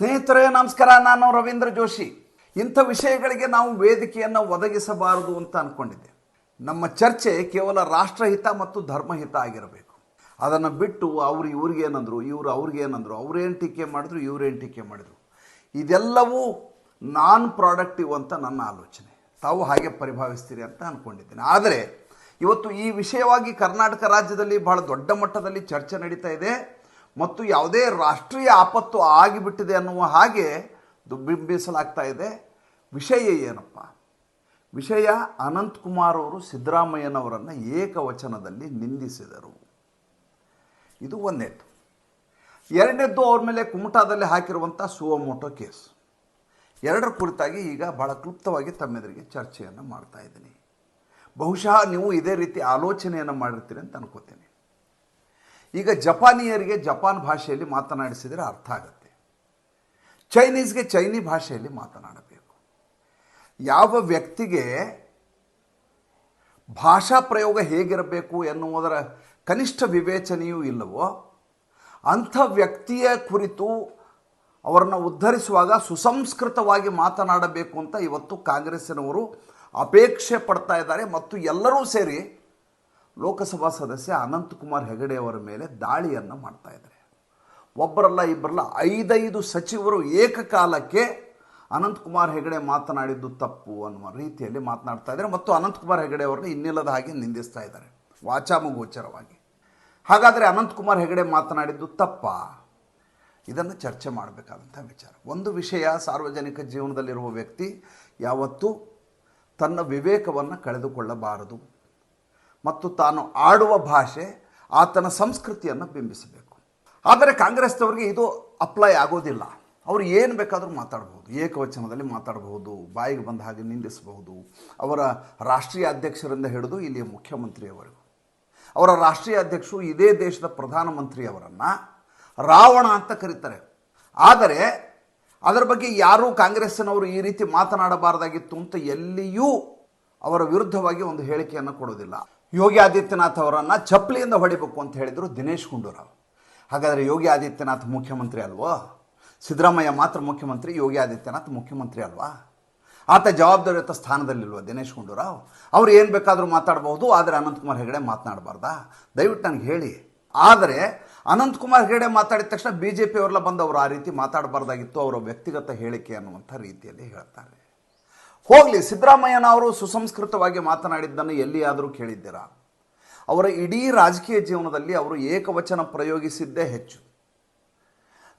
ಸ್ನೇಹಿತರೇ, ನಮಸ್ಕಾರ. ನಾನು ರವೀಂದ್ರ ಜೋಶಿ. ಇಂಥ ವಿಷಯಗಳಿಗೆ ನಾವು ವೇದಿಕೆಯನ್ನು ಒದಗಿಸಬಾರದು ಅಂತ ಅಂದ್ಕೊಂಡಿದ್ದೆ ನಮ್ಮ ಚರ್ಚೆ ಕೇವಲ ರಾಷ್ಟ್ರಹಿತ ಮತ್ತು ಧರ್ಮಹಿತ ಆಗಿರಬೇಕು. ಅದನ್ನು ಬಿಟ್ಟು ಅವರು ಇವ್ರಿಗೆ ಏನಂದ್ರು, ಇವರು ಅವ್ರಿಗೆ ಏನಂದ್ರು ಅವ್ರೇನು ಟೀಕೆ ಮಾಡಿದ್ರು ಇವ್ರೇನು ಟೀಕೆ ಮಾಡಿದರು. ಇದೆಲ್ಲವೂ ನಾನ್ ಪ್ರಾಡಕ್ಟಿವ್ ಅಂತ ನನ್ನ ಆಲೋಚನೆ. ತಾವು ಹಾಗೆ ಪರಿಭಾವಿಸ್ತೀರಿ ಅಂತ ಅಂದ್ಕೊಂಡಿದ್ದೇನೆ ಆದರೆ, ಇವತ್ತು ಈ ವಿಷಯವಾಗಿ ಕರ್ನಾಟಕ ರಾಜ್ಯದಲ್ಲಿ ಬಹಳ ದೊಡ್ಡ ಮಟ್ಟದಲ್ಲಿ ಚರ್ಚೆ ನಡೀತಾ ಇದೆ. ಮತ್ತು ಯಾವುದೇ ರಾಷ್ಟ್ರೀಯ ಆಪತ್ತು ಆಗಿಬಿಟ್ಟಿದೆ ಅನ್ನುವ ಹಾಗೆ ದುಬ್ಬಿಂಬಿಸಲಾಗ್ತಾ ಇದೆ. ವಿಷಯ ಏನಪ್ಪ? ವಿಷಯ ಅನಂತಕುಮಾರ್ ಅವರು ಸಿದ್ದರಾಮಯ್ಯನವರನ್ನು ಏಕವಚನದಲ್ಲಿ ನಿಂದಿಸಿದರು. ಇದು ಒಂದೇದು ಎರಡನೇದ್ದು ಅವ್ರ ಮೇಲೆ ಕುಮಟಾದಲ್ಲಿ ಹಾಕಿರುವಂಥ ಸುವಮೋಟೋ ಕೇಸ್. ಎರಡರ ಕುರಿತಾಗಿ ಈಗ ಭಾಳ ಕ್ಲುಪ್ತವಾಗಿ ತಮ್ಮೆದುರಿಗೆ ಚರ್ಚೆಯನ್ನು ಮಾಡ್ತಾ ಇದ್ದೀನಿ. ಬಹುಶಃ ನೀವು ಇದೇ ರೀತಿ ಆಲೋಚನೆಯನ್ನು ಮಾಡಿರ್ತೀರಿ ಅಂತ ಅನ್ಕೋತೀನಿ. ಈಗ ಜಪಾನಿಯರಿಗೆ ಜಪಾನ್ ಭಾಷೆಯಲ್ಲಿ ಮಾತನಾಡಿಸಿದರೆ ಅರ್ಥ ಆಗುತ್ತೆ. ಚೈನೀಸ್ಗೆ ಚೈನೀ ಭಾಷೆಯಲ್ಲಿ ಮಾತನಾಡಬೇಕು. ಯಾವ ವ್ಯಕ್ತಿಗೆ ಭಾಷಾ ಪ್ರಯೋಗ ಹೇಗಿರಬೇಕು ಎನ್ನುವುದರ ಕನಿಷ್ಠ ವಿವೇಚನೆಯೂ ಇಲ್ಲವೋ, ಅಂಥ ವ್ಯಕ್ತಿಯ ಕುರಿತು ಅವರನ್ನು ಉದ್ಧರಿಸುವಾಗ ಸುಸಂಸ್ಕೃತವಾಗಿ ಮಾತನಾಡಬೇಕು ಅಂತ ಇವತ್ತು ಕಾಂಗ್ರೆಸ್ಸಿನವರು ಅಪೇಕ್ಷೆ ಪಡ್ತಾ ಇದ್ದಾರೆ ಮತ್ತು ಎಲ್ಲರೂ ಸೇರಿ ಲೋಕಸಭಾ ಸದಸ್ಯ ಅನಂತಕುಮಾರ್ ಹೆಗಡೆ ಅವರ ಮೇಲೆ ದಾಳಿಯನ್ನು ಮಾಡ್ತಾ ಇದ್ದಾರೆ. ಒಬ್ಬರಲ್ಲ ಇಬ್ಬರಲ್ಲ ಐದೈದು ಸಚಿವರು ಏಕಕಾಲಕ್ಕೆ ಅನಂತಕುಮಾರ್ ಹೆಗಡೆ ಮಾತನಾಡಿದ್ದು ತಪ್ಪು ಅನ್ನುವ ರೀತಿಯಲ್ಲಿ ಮಾತನಾಡ್ತಾ ಇದ್ದಾರೆ ಮತ್ತು ಅನಂತಕುಮಾರ್ ಹೆಗಡೆ ಅವರನ್ನು ಇನ್ನಿಲ್ಲದ ಹಾಗೆ ನಿಂದಿಸ್ತಾ ಇದ್ದಾರೆ, ವಾಚಾಮಗೋಚರವಾಗಿ. ಹಾಗಾದರೆ ಅನಂತಕುಮಾರ್ ಹೆಗಡೆ ಮಾತನಾಡಿದ್ದು ತಪ್ಪ? ಇದನ್ನು ಚರ್ಚೆ ಮಾಡಬೇಕಾದಂಥ ವಿಚಾರ. ಒಂದು ವಿಷಯ, ಸಾರ್ವಜನಿಕ ಜೀವನದಲ್ಲಿರುವ ವ್ಯಕ್ತಿ ಯಾವತ್ತೂ ತನ್ನ ವಿವೇಕವನ್ನು ಕಳೆದುಕೊಳ್ಳಬಾರದು. ಮತ್ತು ತಾನು ಆಡುವ ಭಾಷೆ ಆತನ ಸಂಸ್ಕೃತಿಯನ್ನು ಬಿಂಬಿಸಬೇಕು. ಆದರೆ ಕಾಂಗ್ರೆಸ್ನವರಿಗೆ ಇದು ಅಪ್ಲೈ ಆಗೋದಿಲ್ಲ. ಅವರು ಏನು ಬೇಕಾದರೂ ಮಾತಾಡಬಹುದು ಏಕವಚನದಲ್ಲಿ ಮಾತಾಡಬಹುದು ಬಾಯಿಗೆ ಬಂದ ಹಾಗೆ ನಿಂದಿಸಬಹುದು. ಅವರ ರಾಷ್ಟ್ರೀಯ ಅಧ್ಯಕ್ಷರಿಂದ ಹಿಡಿದು ಇಲ್ಲಿಯ ಮುಖ್ಯಮಂತ್ರಿಯವರೆಗೂ. ಅವರ ರಾಷ್ಟ್ರೀಯ ಅಧ್ಯಕ್ಷರು ಇದೇ ದೇಶದ ಪ್ರಧಾನಮಂತ್ರಿಯವರನ್ನು ರಾವಣ ಅಂತ ಕರೀತಾರೆ. ಆದರೆ ಅದರ ಬಗ್ಗೆ ಯಾರೂ ಕಾಂಗ್ರೆಸ್ಸಿನವರು ಈ ರೀತಿ ಮಾತನಾಡಬಾರ್ದಾಗಿತ್ತು ಅಂತ ಎಲ್ಲಿಯೂ ಅವರ ವಿರುದ್ಧವಾಗಿ ಒಂದು ಹೇಳಿಕೆಯನ್ನು ಕೊಡೋದಿಲ್ಲ. ಯೋಗಿ ಆದಿತ್ಯನಾಥ್ ಅವರನ್ನು ಚಪ್ಪಲಿಯಿಂದ ಹೊಡಿಬೇಕು ಅಂತ ಹೇಳಿದರು ದಿನೇಶ್ ಗುಂಡೂರಾವ್. ಹಾಗಾದರೆ ಯೋಗಿ ಆದಿತ್ಯನಾಥ್ ಮುಖ್ಯಮಂತ್ರಿ ಅಲ್ವೋ? ಸಿದ್ದರಾಮಯ್ಯ ಮಾತ್ರ ಮುಖ್ಯಮಂತ್ರಿ, ಯೋಗಿ ಆದಿತ್ಯನಾಥ್ ಮುಖ್ಯಮಂತ್ರಿ ಅಲ್ವಾ? ಆತ ಜವಾಬ್ದಾರಿಯುತ ಸ್ಥಾನದಲ್ಲಿಲ್ವ ದಿನೇಶ್ ಗುಂಡೂರಾವ್? ಅವ್ರು ಏನು ಬೇಕಾದರೂ ಮಾತಾಡಬಹುದು, ಆದರೆ ಅನಂತಕುಮಾರ್ ಹೆಗಡೆ ಮಾತನಾಡಬಾರ್ದಾ? ದಯವಿಟ್ಟು ನನಗೆ ಹೇಳಿ. ಆದರೆ ಅನಂತಕುಮಾರ್ ಹೆಗಡೆ ಮಾತಾಡಿದ ತಕ್ಷಣ ಬಿ ಜೆ ಪಿಯವರೆಲ್ಲ ಬಂದು ಅವರು ಆ ರೀತಿ ಮಾತಾಡಬಾರ್ದಾಗಿತ್ತು, ಅವರ ವ್ಯಕ್ತಿಗತ ಹೇಳಿಕೆ ಅನ್ನುವಂಥ ರೀತಿಯಲ್ಲಿ ಹೇಳ್ತಾರೆ. ಹೋಗಲಿ, ಸಿದ್ದರಾಮಯ್ಯನವರು ಸುಸಂಸ್ಕೃತವಾಗಿ ಮಾತನಾಡಿದ್ದನ್ನು ಎಲ್ಲಿಯಾದರೂ ಕೇಳಿದ್ದೀರಾ? ಅವರ ಇಡೀ ರಾಜಕೀಯ ಜೀವನದಲ್ಲಿ ಅವರು ಏಕವಚನ ಪ್ರಯೋಗಿಸಿದ್ದೇ ಹೆಚ್ಚು.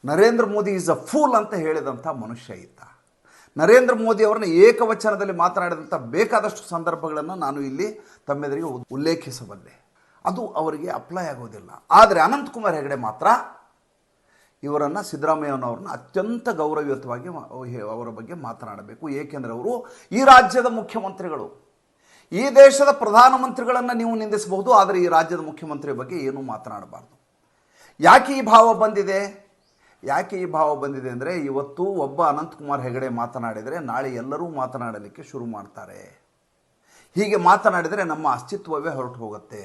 Narendra Modi is a fool ಅಂತ ಹೇಳಿದಂಥ ಮನುಷ್ಯ ಇದ್ದ. ನರೇಂದ್ರ ಮೋದಿ ಅವರನ್ನ ಏಕವಚನದಲ್ಲಿ ಮಾತನಾಡಿದಂಥ ಬೇಕಾದಷ್ಟು ಸಂದರ್ಭಗಳನ್ನು ನಾನು ಇಲ್ಲಿ ತಮ್ಮೆದುರಿಗೆ ಉಲ್ಲೇಖಿಸಬಲ್ಲೆ. ಅದು ಅವರಿಗೆ ಅಪ್ಲೈ ಆಗೋದಿಲ್ಲ. ಆದರೆ ಅನಂತಕುಮಾರ್ ಹೆಗಡೆ ಮಾತ್ರ ಇವರನ್ನು ಸಿದ್ದರಾಮಯ್ಯನವ್ರನ್ನ ಅತ್ಯಂತ ಗೌರವಯುತವಾಗಿ ಅವರ ಬಗ್ಗೆ ಮಾತನಾಡಬೇಕು. ಏಕೆಂದರೆ ಅವರು ಈ ರಾಜ್ಯದ ಮುಖ್ಯಮಂತ್ರಿಗಳು. ಈ ದೇಶದ ಪ್ರಧಾನಮಂತ್ರಿಗಳನ್ನು ನೀವು ನಿಂದಿಸಬಹುದು, ಆದರೆ ಈ ರಾಜ್ಯದ ಮುಖ್ಯಮಂತ್ರಿ ಬಗ್ಗೆ ಏನೂ ಮಾತನಾಡಬಾರ್ದು. ಯಾಕೆ ಈ ಭಾವ ಬಂದಿದೆ? ಯಾಕೆ ಈ ಭಾವ ಬಂದಿದೆ ಅಂದರೆ ಇವತ್ತು ಒಬ್ಬ ಅನಂತಕುಮಾರ್ ಹೆಗಡೆ ಮಾತನಾಡಿದರೆ ನಾಳೆ ಎಲ್ಲರೂ ಮಾತನಾಡಲಿಕ್ಕೆ ಶುರು ಮಾಡ್ತಾರೆ. ಹೀಗೆ ಮಾತನಾಡಿದರೆ ನಮ್ಮ ಅಸ್ತಿತ್ವವೇ ಹೊರಟು ಹೋಗುತ್ತೆ.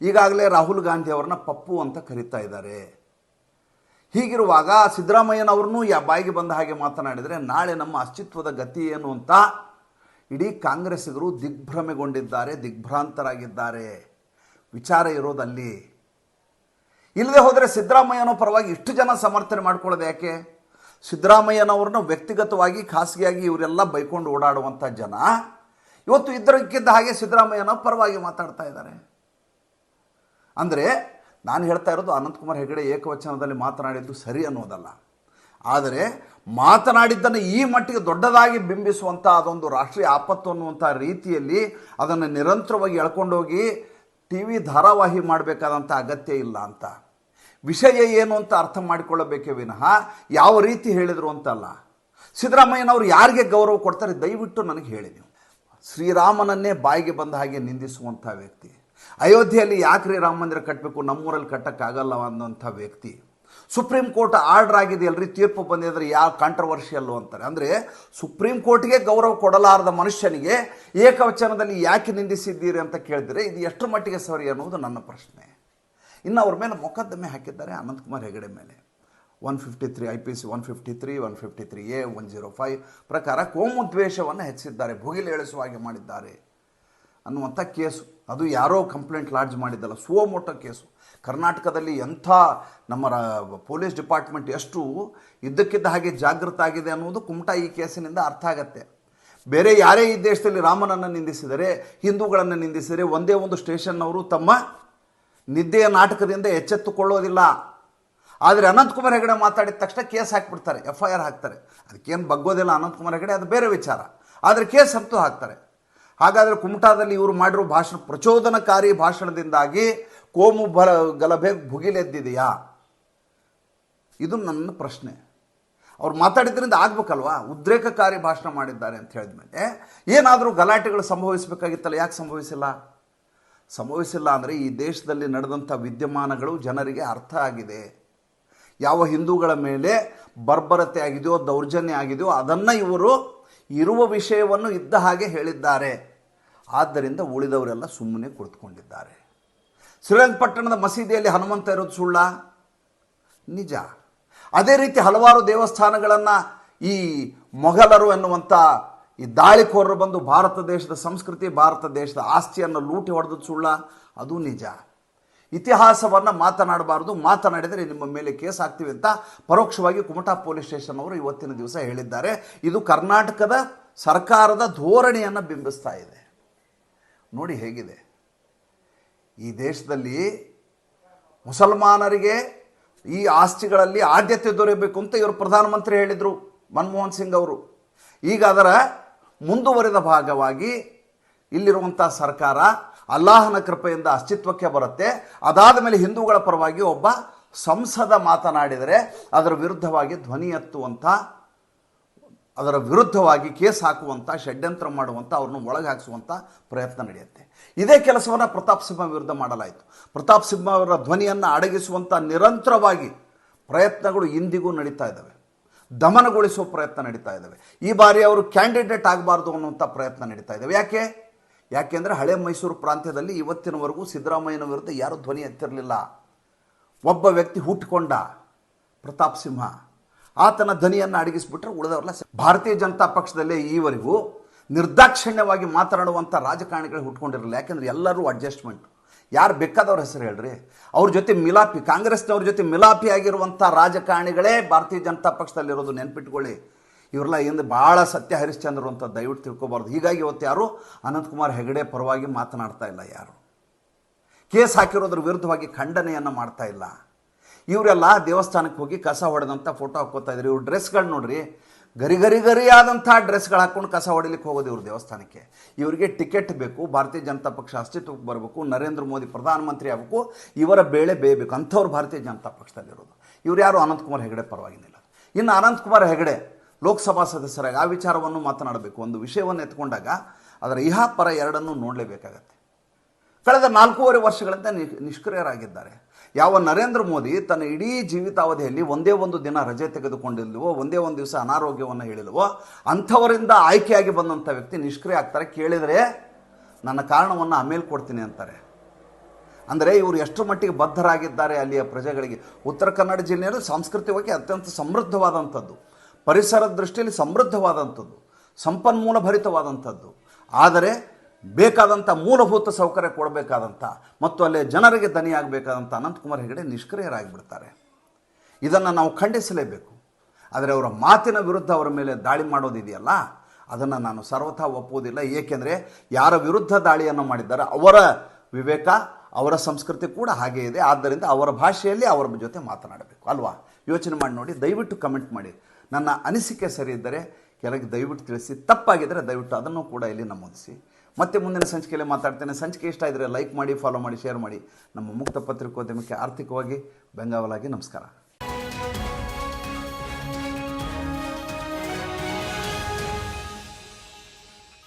ಈಗಾಗಲೇ ರಾಹುಲ್ ಗಾಂಧಿ ಅವರನ್ನ ಪಪ್ಪು ಅಂತ ಕರೀತಾ ಇದ್ದಾರೆ. ಹೀಗಿರುವಾಗ ಸಿದ್ದರಾಮಯ್ಯನವ್ರನ್ನೂ ಯಾ ಬಾಯಿಗೆ ಬಂದ ಹಾಗೆ ಮಾತನಾಡಿದರೆ, ನಾಳೆ ನಮ್ಮ ಅಸ್ತಿತ್ವದ ಗತಿ ಏನು ಅಂತ ಇಡೀ ಕಾಂಗ್ರೆಸ್ಸಿಗರು ದಿಗ್ಭ್ರಮೆಗೊಂಡಿದ್ದಾರೆ, ದಿಗ್ಭ್ರಾಂತರಾಗಿದ್ದಾರೆ. ವಿಚಾರ ಇರೋದಲ್ಲಿ. ಇಲ್ಲದೆ ಹೋದರೆ ಸಿದ್ದರಾಮಯ್ಯನೋ ಪರವಾಗಿ ಇಷ್ಟು ಜನ ಸಮರ್ಥನೆ ಮಾಡ್ಕೊಳ್ಳೋದು ಯಾಕೆ? ಸಿದ್ದರಾಮಯ್ಯನವ್ರನ್ನ ವ್ಯಕ್ತಿಗತವಾಗಿ, ಖಾಸಗಿಯಾಗಿ ಇವರೆಲ್ಲ ಬೈಕೊಂಡು ಓಡಾಡುವಂಥ ಜನ ಇವತ್ತು ಇದ್ದಕ್ಕಿದ್ದ ಹಾಗೆ ಸಿದ್ದರಾಮಯ್ಯನ ಪರವಾಗಿ ಮಾತಾಡ್ತಾ ಇದ್ದಾರೆ. ಅಂದರೆ ನಾನು ಹೇಳ್ತಾ ಇರೋದು ಅನಂತಕುಮಾರ್ ಹೆಗಡೆ ಏಕವಚನದಲ್ಲಿ ಮಾತನಾಡಿದ್ದು ಸರಿ ಅನ್ನೋದಲ್ಲ. ಆದರೆ ಮಾತನಾಡಿದ್ದನ್ನು ಈ ಮಟ್ಟಿಗೆ ದೊಡ್ಡದಾಗಿ ಬಿಂಬಿಸುವಂಥ ಅದೊಂದು ರಾಷ್ಟ್ರೀಯ ಆಪತ್ತು ಅನ್ನುವಂಥ ರೀತಿಯಲ್ಲಿ ಅದನ್ನು ನಿರಂತರವಾಗಿ ಎಳ್ಕೊಂಡೋಗಿ ಟಿ ವಿ ಧಾರಾವಾಹಿ ಮಾಡಬೇಕಾದಂಥ ಅಗತ್ಯ ಇಲ್ಲ ಅಂತ. ವಿಷಯ ಏನು ಅಂತ ಅರ್ಥ ಮಾಡಿಕೊಳ್ಳಬೇಕೇ ವಿನಃ ಯಾವ ರೀತಿ ಹೇಳಿದರು ಅಂತಲ್ಲ. ಸಿದ್ದರಾಮಯ್ಯನವರು ಯಾರಿಗೆ ಗೌರವ ಕೊಡ್ತಾರೆ? ದಯವಿಟ್ಟು ನನಗೆ ಹೇಳಿ ನೀವು. ಶ್ರೀರಾಮನನ್ನೇ ಬಾಯಿಗೆ ಬಂದ ಹಾಗೆ ನಿಂದಿಸುವಂಥ ವ್ಯಕ್ತಿ. ಅಯೋಧ್ಯೆಯಲ್ಲಿ ಯಾಕ್ರಿ ರಾಮ ಮಂದಿರ ಕಟ್ಟಬೇಕು ನಮ್ಮೂರಲ್ಲಿ ಕಟ್ಟಕ್ಕಾಗಲ್ಲ ಅನ್ನೋಂಥ ವ್ಯಕ್ತಿ. ಸುಪ್ರೀಂ ಕೋರ್ಟ್ ಆರ್ಡರ್ ಆಗಿದೆಯಲ್ರಿ ತೀರ್ಪು ಬಂದಿದ್ರೆ ಯಾವ ಕಾಂಟ್ರವರ್ಷಿಯಲ್ಲು ಅಂತಾರೆ. ಅಂದರೆ ಸುಪ್ರೀಂ ಕೋರ್ಟ್ಗೆ ಗೌರವ ಕೊಡಲಾರದ ಮನುಷ್ಯನಿಗೆ ಏಕವಚನದಲ್ಲಿ ಯಾಕೆ ನಿಂದಿಸಿದ್ದೀರಿ ಅಂತ ಕೇಳಿದರೆ, ಇದು ಎಷ್ಟು ಮಟ್ಟಿಗೆ ಸರಿ ಅನ್ನೋದು ನನ್ನ ಪ್ರಶ್ನೆ. ಇನ್ನು ಅವ್ರ ಮೇಲೆ ಮೊಕದ್ದಮೆ ಹಾಕಿದ್ದಾರೆ ಅನಂತಕುಮಾರ್ ಹೆಗಡೆ ಮೇಲೆ. One fifty three I P C one fifty three one fifty three A one zero five ಪ್ರಕಾರ ಕೋಮು ಹೆಚ್ಚಿಸಿದ್ದಾರೆ, ಭುಗಿಲೇಳಿಸುವ ಹಾಗೆ ಮಾಡಿದ್ದಾರೆ. ಅನ್ನುವಂಥ ಕೇಸು. ಅದು ಯಾರೋ ಕಂಪ್ಲೇಂಟ್ ಲಾಡ್ಜ್ ಮಾಡಿದ್ದಲ್ಲ ಸುವಮೋಟೋ ಕೇಸು. ಕರ್ನಾಟಕದಲ್ಲಿ ಎಂಥ ನಮ್ಮ ಪೊಲೀಸ್ ಡಿಪಾರ್ಟ್ಮೆಂಟ್ ಎಷ್ಟು ಇದ್ದಕ್ಕಿದ್ದ ಹಾಗೆ ಜಾಗೃತ ಆಗಿದೆ ಅನ್ನೋದು ಕುಮಟಾ ಈ ಕೇಸಿನಿಂದ ಅರ್ಥ ಆಗತ್ತೆ. ಬೇರೆ ಯಾರೇ ಈ ದೇಶದಲ್ಲಿ ರಾಮನನ್ನು ನಿಂದಿಸಿದರೆ, ಹಿಂದೂಗಳನ್ನು ನಿಂದಿಸಿದರೆ, ಒಂದೇ ಒಂದು ಸ್ಟೇಷನ್ನವರು ತಮ್ಮ ನಿದ್ದೆಯ ನಾಟಕದಿಂದ ಎಚ್ಚೆತ್ತುಕೊಳ್ಳೋದಿಲ್ಲ. ಆದರೆ ಅನಂತಕುಮಾರ್ ಹೆಗಡೆ ಮಾತಾಡಿದ ತಕ್ಷಣ ಕೇಸ್ ಹಾಕ್ಬಿಡ್ತಾರೆ, ಎಫ್ ಐ ಆರ್ ಹಾಕ್ತಾರೆ. ಅದಕ್ಕೇನು ಬಗ್ಗೋದಿಲ್ಲ ಅನಂತಕುಮಾರ್ ಹೆಗಡೆ, ಅದು ಬೇರೆ ವಿಚಾರ. ಆದರೆ ಕೇಸ್ ಅಂತೂ ಹಾಕ್ತಾರೆ. ಹಾಗಾದರೆ ಕುಮಟಾದಲ್ಲಿ ಇವರು ಮಾಡಿರೋ ಭಾಷಣ ಪ್ರಚೋದನಕಾರಿ ಭಾಷಣದಿಂದಾಗಿ ಕೋಮು ಬಲ ಗಲಭೆ ಭುಗಿಲೆದ್ದಿದೆಯಾ? ಇದು ನನ್ನ ಪ್ರಶ್ನೆ. ಅವ್ರು ಮಾತಾಡಿದ್ರಿಂದ ಆಗ್ಬೇಕಲ್ವಾ? ಉದ್ರೇಕಕಾರಿ ಭಾಷಣ ಮಾಡಿದ್ದಾರೆ ಅಂತ ಹೇಳಿದ್ಮೇಲೆ ಏನಾದರೂ ಗಲಾಟೆಗಳು ಸಂಭವಿಸಬೇಕಾಗಿತ್ತಲ್ಲ, ಯಾಕೆ ಸಂಭವಿಸಿಲ್ಲ? ಸಂಭವಿಸಿಲ್ಲ ಅಂದರೆ ಈ ದೇಶದಲ್ಲಿ ನಡೆದಂಥ ವಿದ್ಯಮಾನಗಳು ಜನರಿಗೆ ಅರ್ಥ ಆಗಿದೆ. ಯಾವ ಹಿಂದೂಗಳ ಮೇಲೆ ಬರ್ಬರತೆ ಆಗಿದೆಯೋ, ದೌರ್ಜನ್ಯ ಆಗಿದೆಯೋ, ಅದನ್ನು ಇವರು ಇರುವ ವಿಷಯವನ್ನು ಇದ್ದ ಹಾಗೆ ಹೇಳಿದ್ದಾರೆ. ಆದ್ದರಿಂದ ಉಳಿದವರೆಲ್ಲ ಸುಮ್ಮನೆ ಕುಳಿತುಕೊಂಡಿದ್ದಾರೆ. ಶ್ರೀರಂಗಪಟ್ಟಣದ ಮಸೀದಿಯಲ್ಲಿ ಹನುಮಂತ ಇರೋದು ಸುಳ್ಳ? ನಿಜ. ಅದೇ ರೀತಿ ಹಲವಾರು ದೇವಸ್ಥಾನಗಳನ್ನು ಈ ಮೊಘಲರು ಎನ್ನುವಂಥ ಈ ದಾಳಿಕೋರರು ಬಂದು ಭಾರತ ದೇಶದ ಸಂಸ್ಕೃತಿ, ಭಾರತ ದೇಶದ ಆಸ್ತಿಯನ್ನು ಲೂಟಿ ಹೊಡೆದು ಸುಳ್ಳ? ಅದು ನಿಜ. ಇತಿಹಾಸವನ್ನು ಮಾತನಾಡಬಾರ್ದು, ಮಾತನಾಡಿದರೆ ನಿಮ್ಮ ಮೇಲೆ ಕೇಸ್ ಆಗ್ತೀವಿ ಅಂತ ಪರೋಕ್ಷವಾಗಿ ಕುಮಟಾ ಪೊಲೀಸ್ ಸ್ಟೇಷನ್ ಅವರು ಇವತ್ತಿನ ದಿವಸ ಹೇಳಿದ್ದಾರೆ. ಇದು ಕರ್ನಾಟಕದ ಸರ್ಕಾರದ ಧೋರಣೆಯನ್ನು ಬಿಂಬಿಸ್ತಾ ಇದೆ. ನೋಡಿ ಹೇಗಿದೆ. ಈ ದೇಶದಲ್ಲಿ ಮುಸಲ್ಮಾನರಿಗೆ ಈ ಆಸ್ತಿಗಳಲ್ಲಿ ಆದ್ಯತೆ ದೊರೆಯಬೇಕು ಅಂತ ಇವರು ಪ್ರಧಾನಮಂತ್ರಿ ಹೇಳಿದರು, ಮನಮೋಹನ್ ಸಿಂಗ್ ಅವರು. ಈಗ ಅದರ ಮುಂದುವರೆದ ಭಾಗವಾಗಿ ಇಲ್ಲಿರುವಂಥ ಸರ್ಕಾರ ಅಲ್ಲಾಹನ ಕೃಪೆಯಿಂದ ಅಸ್ತಿತ್ವಕ್ಕೆ ಬರುತ್ತೆ. ಅದಾದ ಮೇಲೆ ಹಿಂದೂಗಳ ಪರವಾಗಿ ಒಬ್ಬ ಸಂಸದ ಮಾತನಾಡಿದರೆ ಅದರ ವಿರುದ್ಧವಾಗಿ ಧ್ವನಿ ಎತ್ತುವಂಥ ಅದರ ವಿರುದ್ಧವಾಗಿ ಕೇಸ್ ಹಾಕುವಂಥ ಷಡ್ಯಂತ್ರ ಮಾಡುವಂಥ ಅವ್ರನ್ನ ಒಳಗೆ ಹಾಕಿಸುವಂಥ ಪ್ರಯತ್ನ ನಡೆಯುತ್ತೆ. ಇದೇ ಕೆಲಸವನ್ನು ಪ್ರತಾಪ್ ಸಿಂಹ ವಿರುದ್ಧ ಮಾಡಲಾಯಿತು. ಪ್ರತಾಪ್ ಸಿಂಹ ಅವರ ಧ್ವನಿಯನ್ನು ಅಡಗಿಸುವಂಥ ನಿರಂತರವಾಗಿ ಪ್ರಯತ್ನಗಳು ಇಂದಿಗೂ ನಡೀತಾ ಇದ್ದಾವೆ. ದಮನಗೊಳಿಸುವ ಪ್ರಯತ್ನ ನಡೀತಾ ಇದ್ದಾವೆ. ಈ ಬಾರಿ ಅವರು ಕ್ಯಾಂಡಿಡೇಟ್ ಆಗಬಾರ್ದು ಅನ್ನುವಂಥ ಪ್ರಯತ್ನ ನಡೀತಾ ಇದ್ದಾವೆ. ಯಾಕೆ? ಯಾಕೆಂದರೆ ಹಳೆ ಮೈಸೂರು ಪ್ರಾಂತ್ಯದಲ್ಲಿ ಇವತ್ತಿನವರೆಗೂ ಸಿದ್ದರಾಮಯ್ಯನ ವಿರುದ್ಧ ಯಾರೂ ಧ್ವನಿ ಎತ್ತಿರಲಿಲ್ಲ. ಒಬ್ಬ ವ್ಯಕ್ತಿ ಹುಟ್ಟಿಕೊಂಡ ಪ್ರತಾಪ್ ಸಿಂಹ. ಆತನ ಧ್ವನಿಯನ್ನು ಅಡಗಿಸ್ಬಿಟ್ರೆ ಉಳಿದವರೆಲ್ಲ ಭಾರತೀಯ ಜನತಾ ಪಕ್ಷದಲ್ಲೇ ಈವರೆಗೂ ನಿರ್ದಾಕ್ಷಿಣ್ಯವಾಗಿ ಮಾತನಾಡುವಂಥ ರಾಜಕಾರಣಿಗಳು ಹುಟ್ಕೊಂಡಿರಲಿಲ್ಲ. ಯಾಕೆಂದರೆ ಎಲ್ಲರೂ ಅಡ್ಜಸ್ಟ್ಮೆಂಟ್. ಯಾರು ಬೇಕಾದವ್ರ ಹೆಸರು ಹೇಳ್ರಿ. ಅವ್ರ ಜೊತೆ ಮಿಲಾಪಿ, ಕಾಂಗ್ರೆಸ್ನವ್ರ ಜೊತೆ ಮಿಲಾಪಿ ಆಗಿರುವಂಥ ರಾಜಕಾರಣಿಗಳೇ ಭಾರತೀಯ ಜನತಾ ಪಕ್ಷದಲ್ಲಿರೋದು ನೆನ್ಪಿಟ್ಕೊಳ್ಳಿ. ಇವರೆಲ್ಲ ಹಿಂದೆ ಭಾಳ ಸತ್ಯ ಹರಿಶ್ಚಂದ್ರು ಅಂತ ದಯವಿಟ್ಟು ತಿಳ್ಕೊಬಾರ್ದು. ಹೀಗಾಗಿ ಇವತ್ತು ಯಾರು? ಅನಂತಕುಮಾರ್ ಹೆಗಡೆ ಪರವಾಗಿ ಮಾತನಾಡ್ತಾ ಇಲ್ಲ ಯಾರು? ಕೇಸ್ ಹಾಕಿರೋದ್ರ ವಿರುದ್ಧವಾಗಿ ಖಂಡನೆಯನ್ನು ಮಾಡ್ತಾ ಇಲ್ಲ. ಇವರೆಲ್ಲ ದೇವಸ್ಥಾನಕ್ಕೆ ಹೋಗಿ ಕಸ ಹೊಡೆದಂಥ ಫೋಟೋ ಹಾಕೋತಾ ಇದ್ರು. ಇವ್ರ ಡ್ರೆಸ್ಗಳು ನೋಡ್ರಿ, ಗರಿ ಗರಿ ಗರಿಯಾದಂಥ ಡ್ರೆಸ್ಗಳು ಹಾಕ್ಕೊಂಡು ಕಸ ಹೊಡಿಲಿಕ್ಕೆ ಹೋಗೋದು ಇವ್ರ ದೇವಸ್ಥಾನಕ್ಕೆ. ಇವರಿಗೆ ಟಿಕೆಟ್ ಬೇಕು, ಭಾರತೀಯ ಜನತಾ ಪಕ್ಷ ಅಸ್ತಿತ್ವಕ್ಕೆ ಬರಬೇಕು, ನರೇಂದ್ರ ಮೋದಿ ಪ್ರಧಾನಮಂತ್ರಿ ಆಗಬೇಕು, ಇವರ ಬೇಳೆ ಬೇಯಬೇಕು, ಅಂಥವ್ರು ಭಾರತೀಯ ಜನತಾ ಪಕ್ಷದಲ್ಲಿರೋದು. ಇವ್ರು ಯಾರು? ಅನಂತಕುಮಾರ್ ಹೆಗಡೆ ಪರವಾಗಿ ನಿಲ್ಲ ಇನ್ನು ಅನಂತಕುಮಾರ್ ಹೆಗಡೆ ಲೋಕಸಭಾ ಸದಸ್ಯರಾಗಿ ಆ ವಿಚಾರವನ್ನು ಮಾತನಾಡಬೇಕು. ಒಂದು ವಿಷಯವನ್ನು ಎತ್ಕೊಂಡಾಗ ಅದರ ಇಹ ಪರ ಎರಡನ್ನೂ ನೋಡಲೇಬೇಕಾಗತ್ತೆ. ಕಳೆದ ನಾಲ್ಕೂವರೆ ವರ್ಷಗಳಿಂದ ನಿಷ್ಕ್ರಿಯರಾಗಿದ್ದಾರೆ. ಯಾವ ನರೇಂದ್ರ ಮೋದಿ ತನ್ನ ಇಡೀ ಜೀವಿತಾವಧಿಯಲ್ಲಿ ಒಂದೇ ಒಂದು ದಿನ ರಜೆ ತೆಗೆದುಕೊಂಡಿಲ್ವೋ ಒಂದೇ ಒಂದು ದಿವಸ ಅನಾರೋಗ್ಯವನ್ನು ಹೇಳಿಲ್ವೋ ಅಂಥವರಿಂದ ಆಯ್ಕೆಯಾಗಿ ಬಂದಂಥ ವ್ಯಕ್ತಿ ನಿಷ್ಕ್ರಿಯ ಆಗ್ತಾರೆ. ಕೇಳಿದರೆ ನನ್ನ ಕಾರಣವನ್ನು ಆಮೇಲೆ ಕೊಡ್ತೀನಿ ಅಂತಾರೆ. ಅಂದರೆ ಇವರು ಎಷ್ಟು ಮಟ್ಟಿಗೆ ಬದ್ಧರಾಗಿದ್ದಾರೆ ಅಲ್ಲಿಯ ಪ್ರಜೆಗಳಿಗೆ. ಉತ್ತರ ಕನ್ನಡ ಜಿಲ್ಲೆಯಲ್ಲಿ ಸಾಂಸ್ಕೃತಿಕವಾಗಿ ಅತ್ಯಂತ ಸಮೃದ್ಧವಾದಂಥದ್ದು. ಪರಿಸರದ ದೃಷ್ಟಿಯಲ್ಲಿ ಸಮೃದ್ಧವಾದಂಥದ್ದು ಸಂಪನ್ಮೂಲ ಭರಿತವಾದಂಥದ್ದು ಆದರೆ ಬೇಕಾದಂಥ ಮೂಲಭೂತ ಸೌಕರ್ಯ ಕೊಡಬೇಕಾದಂಥ ಮತ್ತು ಅಲ್ಲಿ ಜನರಿಗೆ ದನಿಯಾಗಬೇಕಾದಂಥ ಅನಂತಕುಮಾರ್ ಹೆಗಡೆ ನಿಷ್ಕ್ರಿಯರಾಗಿಬಿಡ್ತಾರೆ. ಇದನ್ನು ನಾವು ಖಂಡಿಸಲೇಬೇಕು. ಆದರೆ ಅವರ ಮಾತಿನ ವಿರುದ್ಧ ಅವರ ಮೇಲೆ ದಾಳಿ ಮಾಡೋದಿದೆಯಲ್ಲ, ಅದನ್ನು ನಾನು ಸರ್ವಥಾ ಒಪ್ಪುವುದಿಲ್ಲ. ಏಕೆಂದರೆ ಯಾರ ವಿರುದ್ಧ ದಾಳಿಯನ್ನು ಮಾಡಿದ್ದಾರೆ ಅವರ ವಿವೇಕ, ಅವರ ಸಂಸ್ಕೃತಿ ಕೂಡ ಹಾಗೆ ಇದೆ. ಆದ್ದರಿಂದ ಅವರ ಭಾಷೆಯಲ್ಲಿ ಅವರ ಜೊತೆ ಮಾತನಾಡಬೇಕು. ಅಲ್ವಾ? ಯೋಚನೆ ಮಾಡಿ ನೋಡಿ, ದಯವಿಟ್ಟು ಕಮೆಂಟ್ ಮಾಡಿ. ನನ್ನ ಅನಿಸಿಕೆ ಸರಿ ಇದ್ದರೆ ಕೆಳಗೆ ದಯವಿಟ್ಟು ತಿಳಿಸಿ. ತಪ್ಪಾಗಿದ್ದರೆ ದಯವಿಟ್ಟು ಅದನ್ನು ಕೂಡ ಇಲ್ಲಿ ನಮೂದಿಸಿ. ಮತ್ತೆ ಮುಂದಿನ ಸಂಚಿಕೆಯಲ್ಲಿ ಮಾತಾಡ್ತೇನೆ. ಸಂಚಿಕೆ ಇಷ್ಟ ಇದ್ದರೆ ಲೈಕ್ ಮಾಡಿ, ಫಾಲೋ ಮಾಡಿ, ಶೇರ್ ಮಾಡಿ. ನಮ್ಮ ಮುಕ್ತ ಪತ್ರಿಕೋದ್ಯಮಕ್ಕೆ ಆರ್ಥಿಕವಾಗಿ ಬೆಂಗಾವಲಾಗಿ ನಮಸ್ಕಾರ.